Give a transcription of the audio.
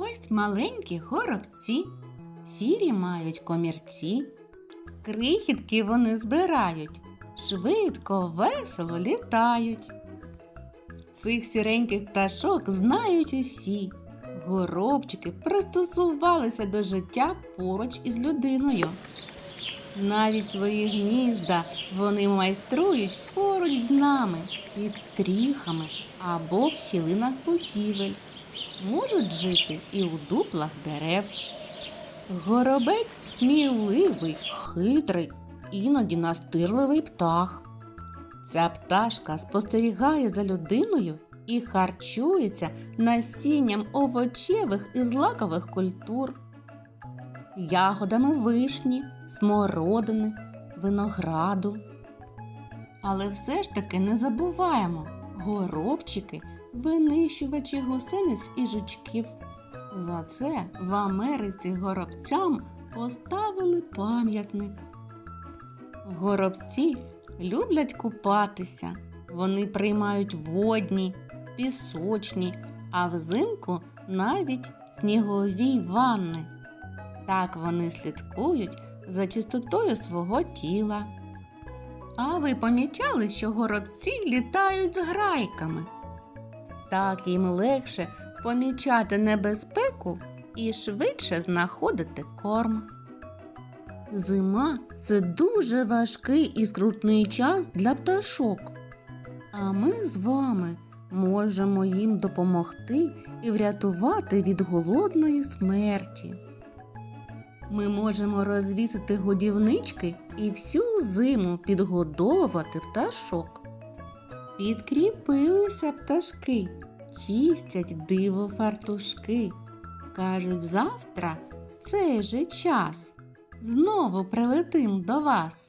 Ось маленькі горобці, сірі мають комірці. Крихітки вони збирають, швидко, весело літають. Цих сіреньких пташок знають усі. Горобчики пристосувалися до життя поруч із людиною. Навіть свої гнізда вони майструють поруч з нами, під стріхами або в щілинах будівель. Можуть жити і у дуплах дерев. Горобець сміливий, хитрий, іноді настирливий птах. Ця пташка спостерігає за людиною і харчується насінням овочевих і злакових культур, ягодами вишні, смородини, винограду. Але все ж таки не забуваємо горобчики, винищувачі гусениць і жучків. За це в Америці горобцям поставили пам'ятник. Горобці люблять купатися. Вони приймають водні, пісочні, а взимку навіть снігові ванни. Так вони слідкують за чистотою свого тіла. А ви помічали, що горобці літають з грайками? Так їм легше помічати небезпеку і швидше знаходити корм. Зима це дуже важкий і скрутний час для пташок. А ми з вами можемо їм допомогти і врятувати від голодної смерті. Ми можемо розвісити годівнички і всю зиму підгодовувати пташок. Підкріпилися пташки, чистять диво фартушки. Кажуть, завтра в цей же час знову прилетим до вас.